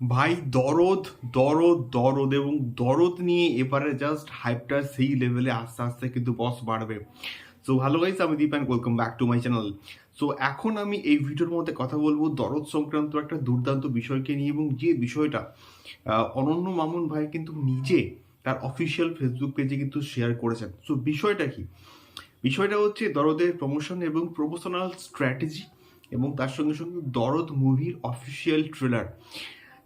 ভাই দরদ দরদ দরদ এবং দরদ নিয়ে এবারে জাস্ট হাইপটা সেই লেভেলে আস্তে আস্তে কিন্তু বস বাড়বে। সো ভালো গাইস আমি Deep and welcome back to my channel so এখন আমি এই ভিডিওর মধ্যে কথা বলব দরদ সংক্রান্ত একটা দুর্দান্ত বিষয়কে নিয়ে এবং যে বিষয়টা অনন্য মামুন ভাই কিন্তু নিজে তার অফিসিয়াল ফেসবুক পেজে কিন্তু শেয়ার করেছেন। সো বিষয়টা কি? বিষয়টা হচ্ছে দরদের প্রমোশন এবং প্রমোশনাল স্ট্র্যাটেজি এবং তার সঙ্গে সঙ্গে দরদ মুভির অফিসিয়াল ট্রেলার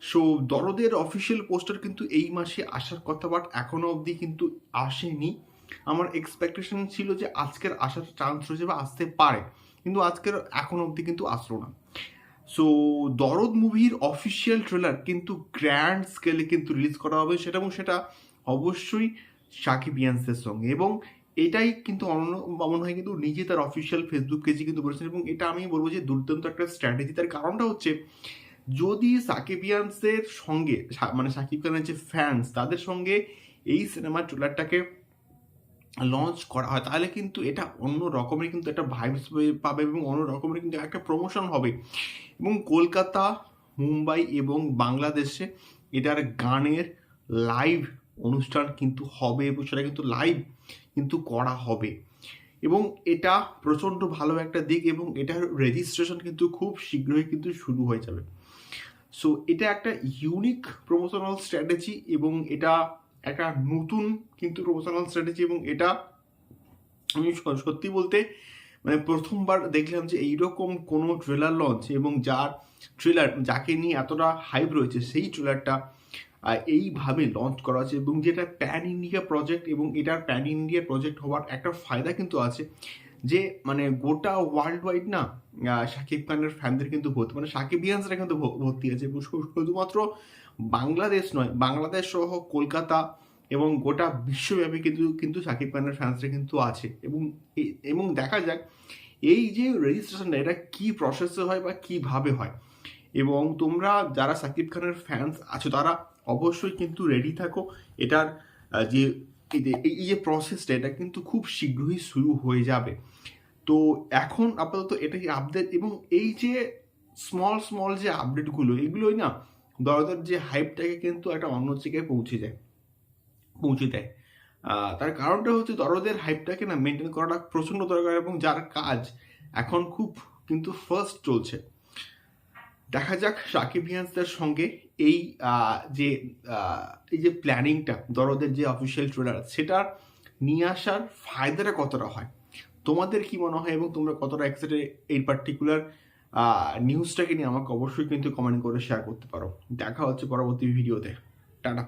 সো দরদের অফিসিয়াল পোস্টার কিন্তু এই মাসে আসার কথা বাট এখনও অবধি কিন্তু আসেনি। আমার এক্সপেকটেশন ছিল যে আজকের আসার চান্স রয়েছে বা আসতে পারে, কিন্তু আজকের এখন অবধি কিন্তু আসলো না। সো দরদ মুভির অফিসিয়াল ট্রেলার কিন্তু গ্র্যান্ড স্কেলে কিন্তু রিলিজ করা হবে সেটা এবং সেটা অবশ্যই সাকিব ইয়ান্সের সঙ্গে এবং এটাই কিন্তু অনন্য মামুন হয় কিন্তু নিজে তার অফিসিয়াল ফেসবুক পেজে কিন্তু বলেছেন এবং এটা আমি বলব যে দুর্দান্ত একটা স্ট্র্যাটেজি তার কারণটা হচ্ছে যদি সাকিবিয়ানসের সঙ্গে মানে সাকিব খানের যে ফ্যান্স তাদের সঙ্গে এই সিনেমার ট্রেলারটাকে লঞ্চ করা হয়, তাহলে কিন্তু এটা অন্য রকমের কিন্তু একটা ভাইবস পাবে এবং অন্য রকমের কিন্তু একটা প্রমোশন হবে। এবং কলকাতা, মুম্বাই এবং বাংলাদেশে এটার গানের লাইভ অনুষ্ঠান কিন্তু হবে এবং সেটা কিন্তু লাইভ কিন্তু করা হবে। এবং এটা প্রচণ্ড ভালো একটা দিক এবং এটার রেজিস্ট্রেশন কিন্তু খুব শীঘ্রই কিন্তু শুরু হয়ে যাবে। সো এটা একটা ইউনিক প্রমোশনাল স্ট্র্যাটেজি এবং এটা একটা নতুন কিন্তু প্রমোশনাল স্ট্র্যাটেজি এবং এটা আমি সত্যি বলতে মানে প্রথমবার দেখলাম যে এইরকম কোনো ট্রেলার লঞ্চ এবং যার ট্রেলার যাকে নিয়ে এতটা হাইপ রয়েছে সেই ট্রেলারটা এইভাবে লঞ্চ করা আছে এবং যেটা প্যান ইন্ডিয়া প্রজেক্ট এবং এটার প্যান ইন্ডিয়া প্রজেক্ট হওয়ার একটা ফায়দা কিন্তু আছে। যে মানে গোটা ওয়ার্ল্ড ওয়াইড না শাকিব খানের ফ্যানদের কিন্তু ভর্তি মানে সাকিবিয়ানসরা কিন্তু ভর্তি আছে শুধুমাত্র বাংলাদেশ নয়, বাংলাদেশ সহ কলকাতা এবং গোটা বিশ্বব্যাপী কিন্তু কিন্তু শাকিব খানের ফ্যান্সরা কিন্তু আছে। এবং এবং দেখা যাক, এই যে রেজিস্ট্রেশনটা এটা কি প্রসেসে হয় বা কীভাবে হয়? এবং তোমরা যারা সাকিব খানের ফ্যান্স আছো, তারা অবশ্যই কিন্তু রেডি থাকো। এটার যে এই যে- প্রসেসটা এটা কিন্তু খুব শীঘ্রই শুরু হয়ে যাবে। তো এখন আপাতত এটাই আপডেট এবং এই যে স্মল স্মল যে আপডেটগুলো এগুলোই না দরদের যে হাইপটাকে কিন্তু একটা অন্য জায়গায় পৌঁছে যায়, পৌঁছে দেয়। তার কারণটা হচ্ছে দরদের হাইপটাকে না মেনটেন করাটা প্রচণ্ড দরকার এবং যার কাজ এখন খুব কিন্তু ফার্স্ট চলছে। দেখা যাক সাকিব ইয়ান্সদের সঙ্গে এই যে এই যে প্ল্যানিংটা, দরদের যে অফিসিয়াল ট্রেলার সেটার নিয়ে আসার ফায়দাটা কতটা হয়? তোমাদের কি মনে হয় এবং তোমরা কতটা এক্সাইটেড এই পার্টিকুলার নিউজটাকে নিয়ে আমাকে অবশ্যই কিন্তু কমেন্ট করে শেয়ার করতে পারো। দেখা হচ্ছে পরবর্তী ভিডিওতে টাটা।